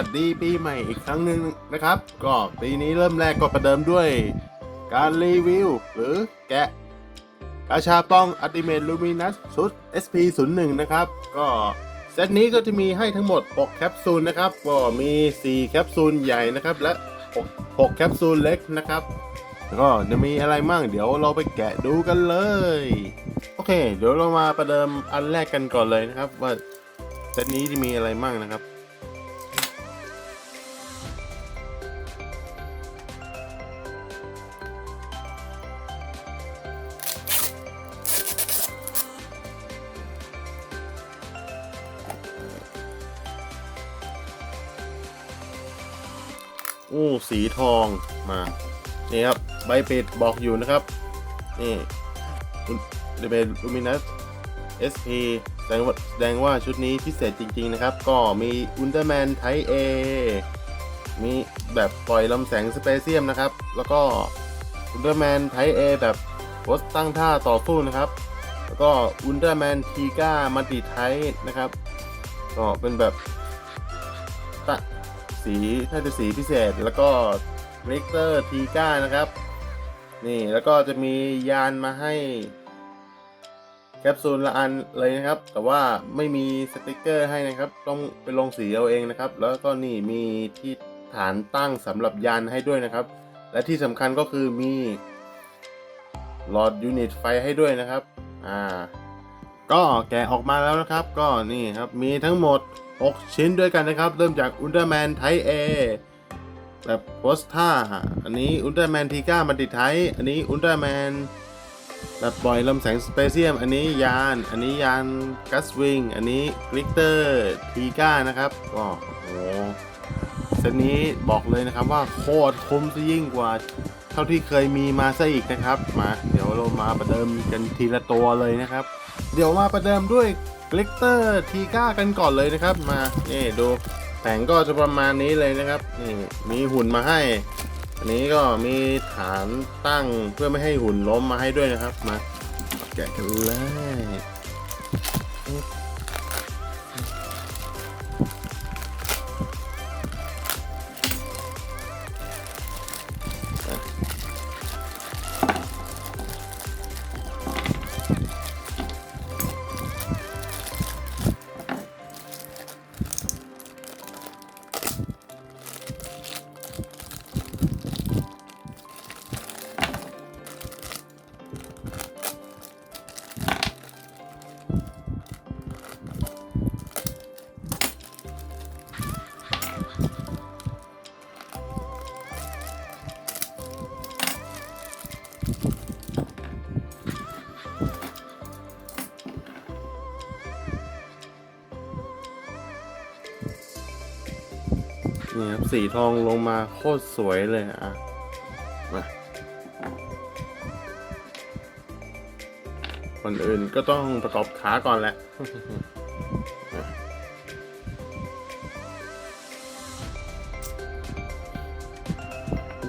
วัสดีปีใหม่อีกครั้งหนึ่งนะครับ ก็ปีนี้เริ่มแรกก็ประเดิมด้วย การรีวิว หรือแกะกาชาป้อง Ultimate Luminous ชุด SP 0 1 นะครับ ก็เซตนี้ก็จะมีให้ทั้งหมด 6 แคปซูลนะครับ ก็มี 4 แคปซูลใหญ่นะครับ และ 6 6 แคปซูลเล็กนะครับก็จะมีอะไรมั่งเดี๋ยวเราไปแกะดูกันเลย โอเค เดี๋ยวเรามาประเดิมอันแรกกันก่อนเลยนะครับ ว่าเซตนี้จะมีอะไรมั่งนะครับ อู้สีทองมา นี่ครับ ใบปิดบอกอยู่นะครับ นี่เดเบลูมินัส SP แสดงว่าแสดงว่าชุดนี้พิเศษจริง ๆ นะครับ ก็มีอุลตร้าแมนไทเอมีแบบปล่อยลำแสงสเปเซียมนะครับ แล้วก็อุลตร้าแมนไทเอแบบโพสตั้งท่าต่อสู้นะครับ แล้วก็อุลตร้าแมนทีก้ามัลติไทนะครับก็เป็นแบบ สีน่าจะสีพิเศษ แล้วก็เรกเตอร์ทีก้านะครับ นี่แล้วก็จะมียานมาให้แคปซูลละอันเลยนะครับ แต่ว่าไม่มีสติกเกอร์ให้นะครับ ต้องไปลงสีเอาเองนะครับ แล้วก็นี่มีที่ฐานตั้งสำหรับยานให้ด้วยนะครับ และที่สำคัญก็คือมีหลอดยูนิตไฟให้ด้วยนะครับ อ่า ก็แกะออกมาแล้วนะครับ ก็นี่ครับ มีทั้งหมด 6 ชิ้นด้วยกันนะครับ เริ่มจากอุลตร้าแมนไทเอแบบโพสท่าอันนี้อุลตร้าแมนทีก้ามันติไทอันนี้อุลตร้าแมนแบบปล่อยลำแสงสเปเซียม อันนี้ยาน อันนี้ยานกัสวิง อันนี้กริกเตอร์ทีก้านะครับก็โอ้โหเซตนี้บอกเลยนะครับว่าโคตรคุ้มซะยิ่งกว่าเท่าที่เคยมีมาซะอีกนะครับ มา เดี๋ยวเรามาประเดิมกันทีละตัวเลยนะครับ เดี๋ยวมาประเดิมด้วย กลิกเตอร์ทีก้ากันก่อนเลยนะครับ มานี่ดูแต่งก็จะประมาณนี้เลยนะครับนี่มีหุ่นมาให้ อันนี้ก็มีฐานตั้งเพื่อไม่ให้หุ่นล้มมาให้ด้วยนะครับมาแกะกันเลย สีทองลงมาโคตรสวยเลยอะมาคนอื่นก็ต้องประกอบขาก่อนแหละ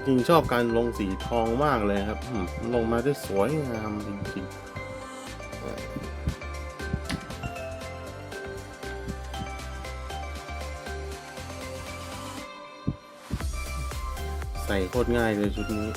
จริงชอบการลงสีทองมากเลยครับ ลงมาได้สวยงามจริงๆ ใส่โคตรง่ายเลยชุดนี้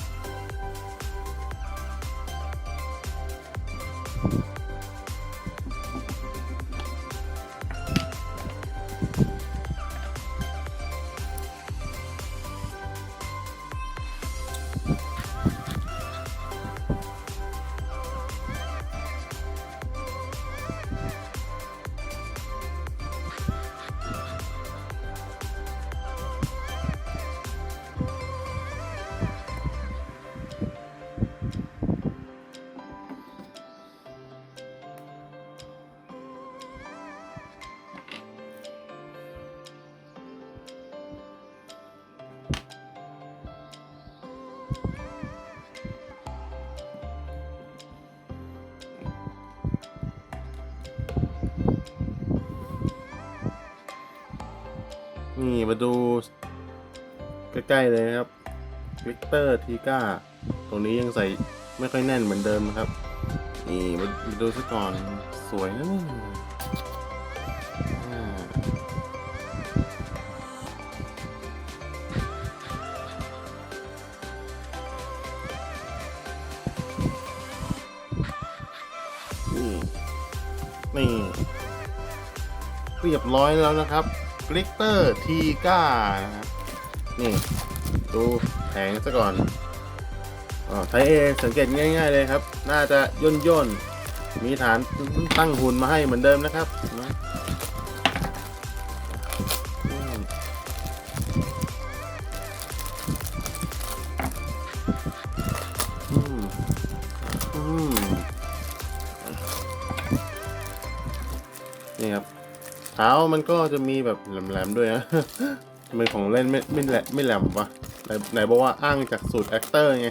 มาดู ใกล้ๆเลยครับวิกเตอร์ทีก้าตรงนี้ยังใส่ไม่ค่อยแน่นเหมือนเดิมครับ นี่มาดูซะก่อนสวยนะนี่นี่เรียบร้อยแล้วนะครับ กลิกเตอร์ทีก้านะครับนี่ ดูแผงซะก่อนอ๋อไทยเอสังเกตง่าย ๆเลยครับ น่าจะย่นย่นๆมีฐานตั้งหุ่นมาให้เหมือนเดิมนะครับนะ ท้ามันก็จะมีแบบแหลมๆด้วยนะทำไมของเล่นไม่ไม่แหลมไม่แหลมวะไหนไหนบอกว่าอ้างจากสูตรแอคเตอร์ไง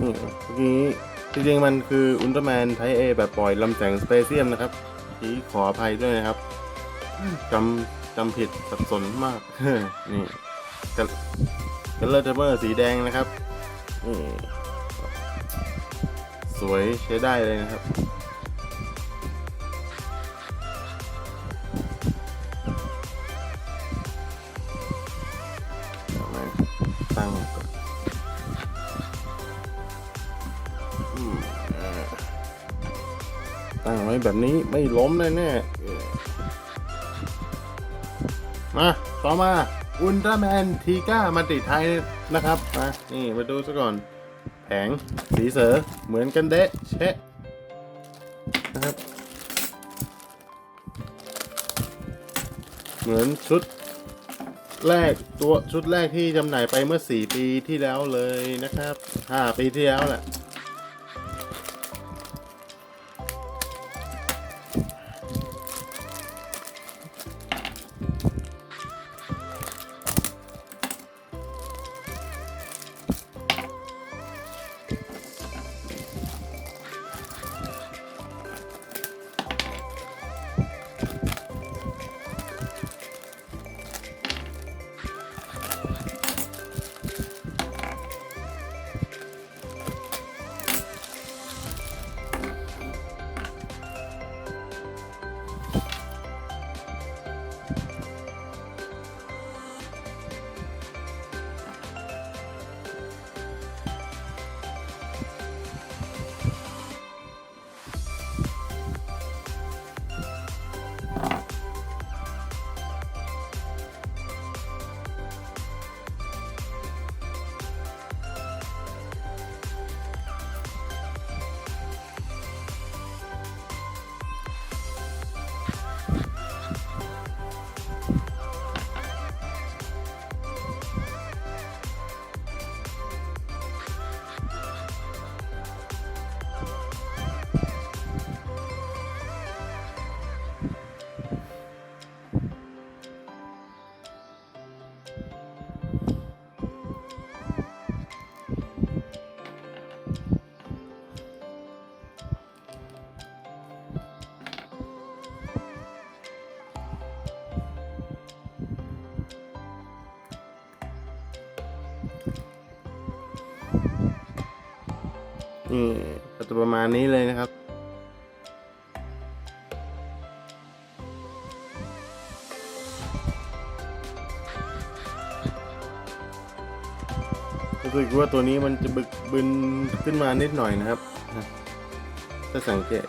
นี่เมื่อกี้จริงๆมันคืออุลตร้าแมนไทเอแบบปล่อยลำแสงสเปเซียมนะครับทีขออภัยด้วยนะครับจำจำผิดสับสนมาก นี่กันกันเลอร์เทเบอร์สีแดงนะครับ นี่ สวยใช้ได้เลยนะครับ แบบนี้ไม่ล้มแน่แน่มาต่อมาอุลตร้าแมนทีก้ามันติไทยนะครับมานี่มาดูซะก่อน แผงสีเสือเหมือนกันเดะเชะนะครับ เหมือนชุดแรกตัวชุดแรกที่จำหน่ายไปเมื่อ 4 ปีที่แล้วเลยนะครับ 5 ปีที่แล้วแหละ ประมาณนี้เลยนะครับ รู้สึกว่าตัวนี้มันจะบึกบึนขึ้นมานิดหน่อยนะครับถ้าสังเกต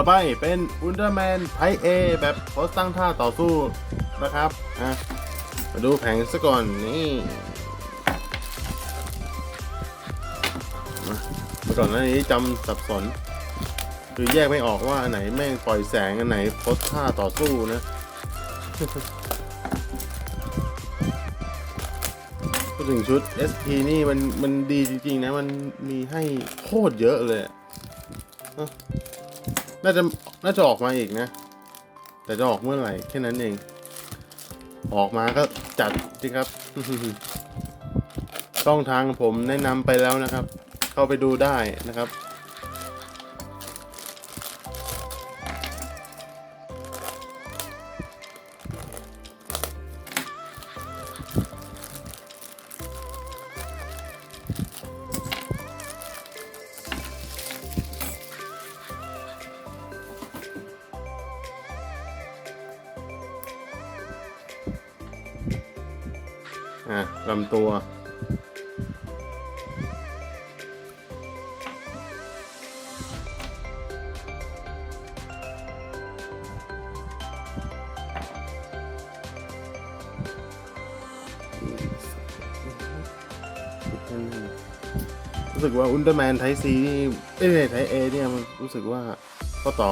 ต่อไปเป็นอุลตร้าแมนไทเอแบบโพสตั้งท่าต่อสู้นะครับอะมาดูแผงซะก่อนนี่มาเมื่อก่อนหน้านี้จำสับสน คือแยกไม่ออกว่าอันไหนแม่งปล่อยแสง อันไหนโพสท่าต่อสู้นะพูดถึงชุด SP นี่มันมันดีจริง ๆ นะ มันมีให้โคตรเยอะเลยอะ น่าจะน่าจะออกมาอีกนะ แต่จะออกเมื่อไหร่แค่นั้นเอง ออกมาก็จัดสิครับช่องทางผมแนะนำไปแล้วนะครับ เข้าไปดูได้นะครับ รู้สึกว่าอุลตร้าแมนไทซีนี่เอ้ยไทเอเนี่ยมันรู้สึกว่าข้อต่อ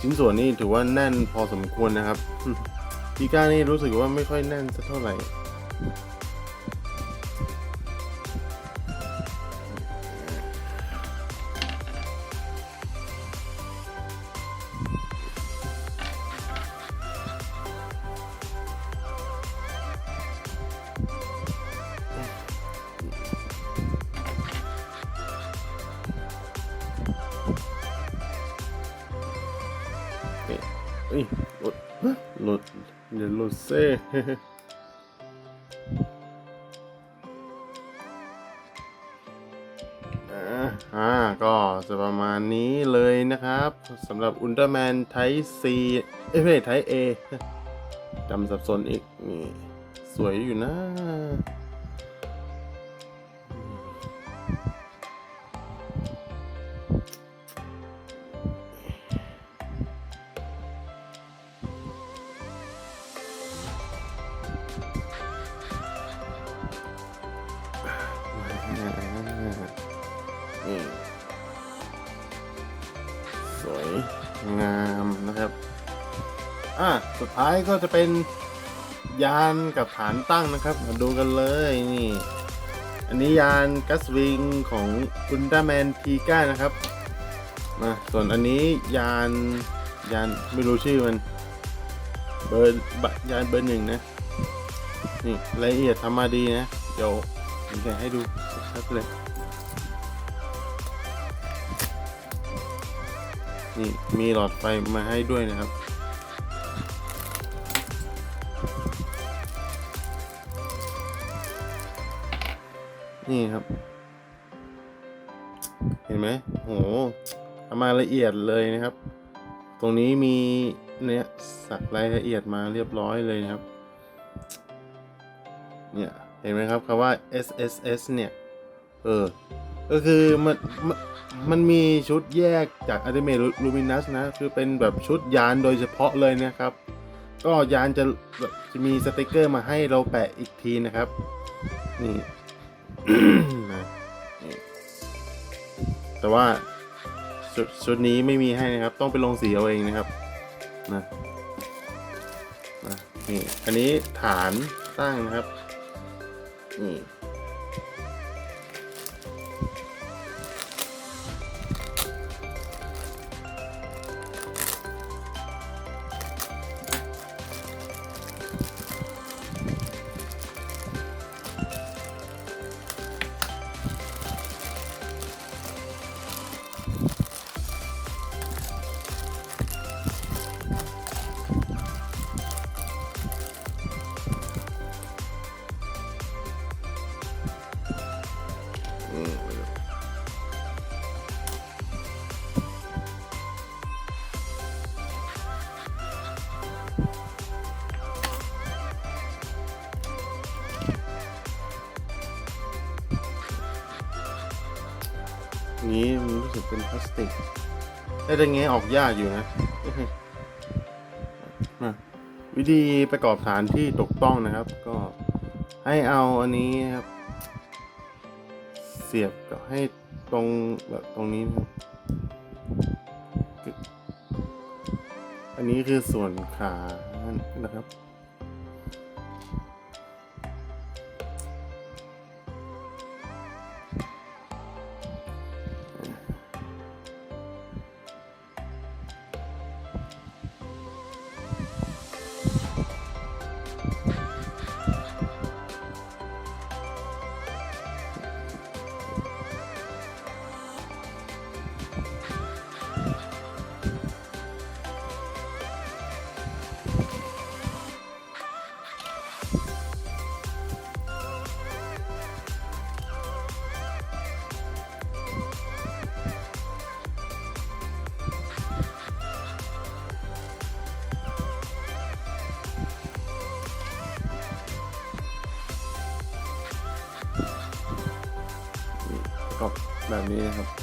ชิ้นส่วนนี่ถือว่าแน่นพอสมควรนะครับพีก้านี่รู้สึกว่าไม่ค่อยแน่นสักเท่าไหร่ อ้ยหลุดหลุดเดี๋ยวหลุดเซ่อ่าก็จะประมาณนี้เลยนะครับสำหรับอุลตร้าแมนไทซีเอ้ยไม่ไทเอจำสับสนอีกนี่สวยอยู่นะ สุดท้ายก็จะเป็นยานกับฐานตั้งนะครับมาดูกันเลยนี่อันนี้ยานกัสวิงของอุลตร้าแมนทีก้านะครับมาส่วนอันนี้ยานยานไม่รู้ชื่อมันเบอร์บะยานเบอร์หนึ่งนะนี่รายละเอียดทำมาดีนะ เดี๋ยวผมจะให้ดูชัดเลย นี่มีหลอดไฟมาให้ด้วยนะครับ นี่ครับ เห็นไหมโหทำมาละเอียดเลยนะครับ ตรงนี้มีเนี่ยสักรายละเอียดมาเรียบร้อยเลยนะครับ เนี่ย เห็นไหมครับคำว่า SSS เนี่ย เออ ก็คือมันมันมันมีชุดแยกจาก a อ t เม Luminous นะ คือเป็นแบบชุดยานโดยเฉพาะเลยนะครับ ก็ยานจะจะมีสติกเกอร์มาให้เราแปะอีกทีนะครับ นี่ แต่ว่าชุดชุดนี้ไม่มีให้นะครับ ต้องไปลงสีเอาเองนะครับนะนะนี่อันนี้ฐานตั้งนะครับนี่ นี้มันรู้สึกเป็นพลาสติกแต่จะแงะออกยากอยู่นะมาวิธีประกอบฐานที่ถูกต้องนะครับ ก็ให้เอาอันนี้ครับ เสียบกับให้ตรงแบบตรงนี้ครับอันนี้คือส่วนขานะครับ อ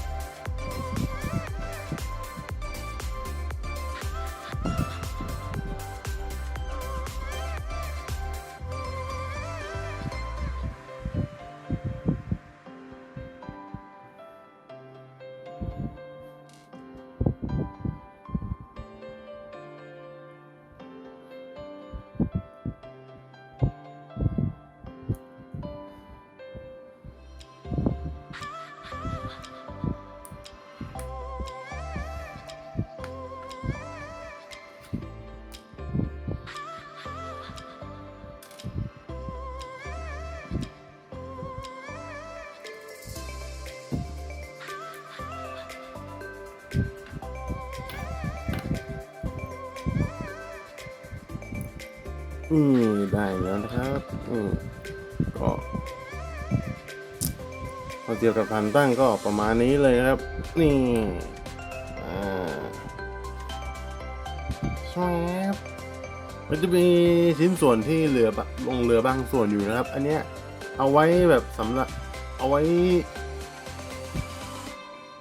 อืมได้แล้วนะครับอืมก็พอเทียบกับพันตั้งก็ประมาณนี้เลยครับ นี่อ่าชอบมันจะมีชิ้นส่วนที่เหลือบะลงเหลือบางส่วนอยู่นะครับ อันเนี้ยเอาไว้แบบสำหรับเอาไว้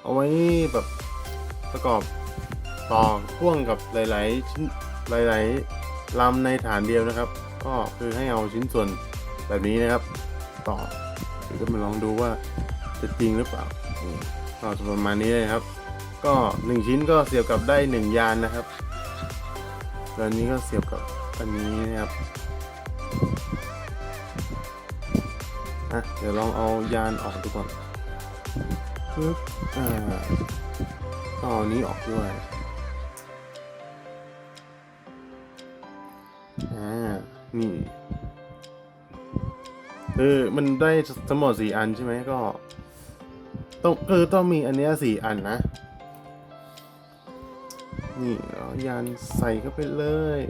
เอาไว้แบบประกอบต่อพ่วงกับหลาย ๆ ชิ้นหลาย ๆ ลำในฐานเดียวนะครับ ก็คือให้เอาชิ้นส่วนแบบนี้นะครับ ต่อเดี๋ยวจะมาลองดูว่าจะจริงหรือเปล่านี่ก็ประมาณนี้เลยครับ ก็หนึ่งชิ้นก็เสียบกับได้หนึ่งยานนะครับแล้วนี้ก็เสียบกับอันนี้นะครับอะเดี๋ยวลองเอายานออกดูก่อนปึ๊บอ่าก็เอาอันนี้ออกด้วย นี่คือมันได้ทั้งหมดสี่อันใช่ไหมก็ ต้องคือต้องมีอันเนี้ยสี่อันนะ นี่เอายานใส่เข้าไปเลย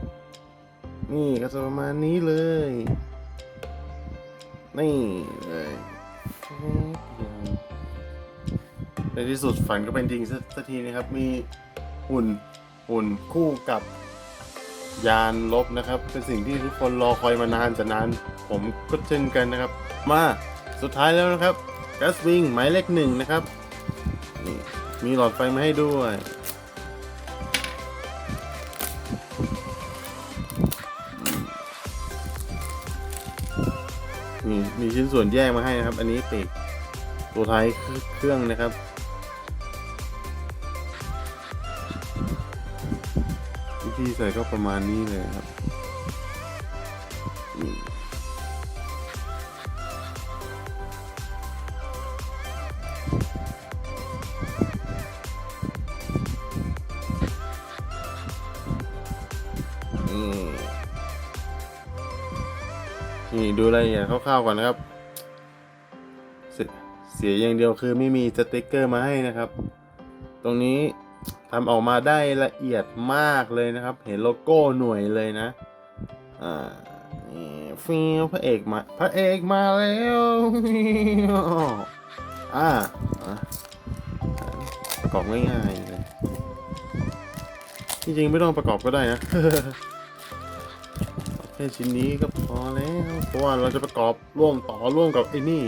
นี่ก็จะประมาณนี้เลย นี่เลยในที่สุดฝันก็เป็นจริงสักทีนะครับ มีหุ่นหุ่นคู่กับ ยานลบนะครับ เป็นสิ่งที่ทุกคนรอคอยมานานจะนาน ผมก็เช่นกันนะครับ มาสุดท้ายแล้วนะครับแกสวิงหมายเลขหนึ่งนะครับนี่มีหลอดไฟมาให้ด้วยมีมีชิ้นส่วนแยกมาให้นะครับ อันนี้ติดตัวท้ายเครื่องนะครับ วิธีใส่ก็ประมาณนี้เลยครับอือนี่ดูรายละเอียดคร่าวๆก่อนนะครับเสียเสียอย่างเดียวคือไม่มีสติกเกอร์มาให้นะครับ ตรงนี้ ทำออกมาได้ละเอียดมากเลยนะครับ เห็นโลโก้หน่วยเลยนะ อ่าฟิลพระเอกมา พระเอกมาแล้วอ่าประกอบง่ายๆเลย จริงๆ ไม่ต้องประกอบก็ได้นะแค่ชิ้นนี้ก็พอแล้ว เพราะว่าเราจะประกอบร่วมต่อร่วมกับไอ้นี่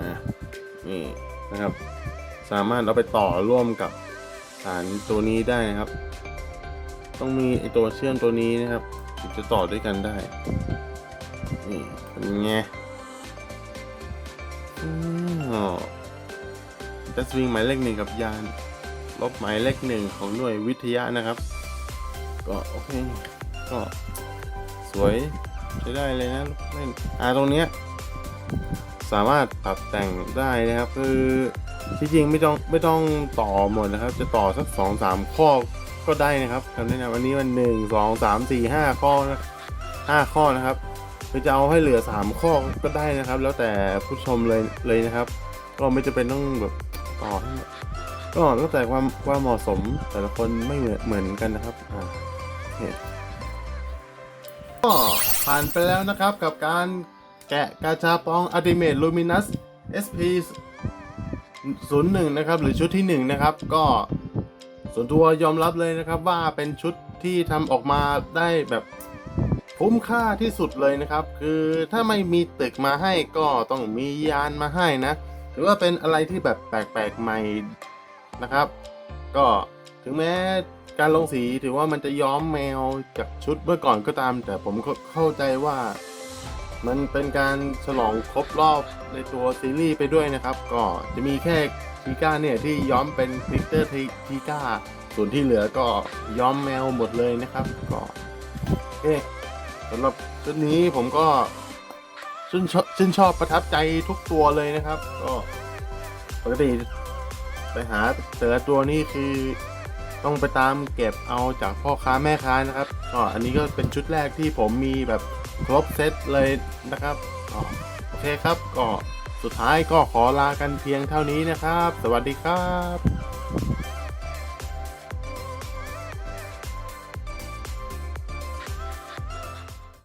นี่อะนี่นะครับ สามารถเอาไปต่อร่วมกับสารตัวนี้ได้นะครับ ต้องมีไอตัวเชื่อมตัวนี้นะครับถึงจะต่อด้วยกันได้นี่เป็นไงอ๋อจะสวิงหมายเลขหนึ่งกับยาน ลบหมายเลขหนึ่งของหน่วยวิทยานะครับ ก็โอเค ก็สวยใช้ได้เลยนะเล่นอ่าตรงเนี้ย สามารถปรับแต่งได้นะครับ คือที่จริงไม่ต้องไม่ต้องต่อหมดนะครับ จะต่อสักสองสามข้อก็ได้นะครับคำแนะนำอันนี้มันหนึ่งสองสามสี่ห้าข้อนะห้าข้อนะครับคือจะเอาให้เหลือสามข้อก็ได้นะครับ แล้วแต่ผู้ชมเลยเลยนะครับ ก็ไม่จะเป็นต้องแบบต่อให้หมดก็แล้วแต่ความความเหมาะสมแต่ละคนไม่เหมือนเหมือนกันนะครับอ่าโอเคก็ผ่านไปแล้วนะครับกับการ แกะกาชาปอง Ultimate Luminous SP 01 นะครับ หรือชุดที่ 1 นะครับ ก็ส่วนตัวยอมรับเลยนะครับว่าเป็นชุดที่ทำออกมาได้แบบคุ้มค่าที่สุดเลยนะครับ คือถ้าไม่มีตึกมาให้ก็ต้องมียานมาให้นะ ถือว่าเป็นอะไรที่แบบแปลกๆใหม่นะครับ ก็ถึงแม้การลงสีถือว่ามันจะย้อมแมวจากชุดเมื่อก่อนก็ตาม แต่ผมก็เข้าใจว่า มันเป็นการฉลองครบรอบในตัวซีรีส์ไปด้วยนะครับ ก็จะมีแค่ทีก้าเนี่ยที่ย้อมเป็นพิกเตอร์ทีก้า ส่วนที่เหลือก็ย้อมแมวหมดเลยนะครับก็โอเคสำหรับชุดนี้ผมก็ชื่นชอบชื่นชอบประทับใจทุกตัวเลยนะครับ ก็ปกติไปหาแต่ละตัวนี่คือต้องไปตามเก็บเอาจากพ่อค้าแม่ค้านะครับก็อันนี้ก็เป็นชุดแรกที่ผมมีแบบ ครบเซตเลยนะครับโอเคครับก็สุดท้ายก็ขอลากันเพียงเท่านี้นะครับ สวัสดีครับ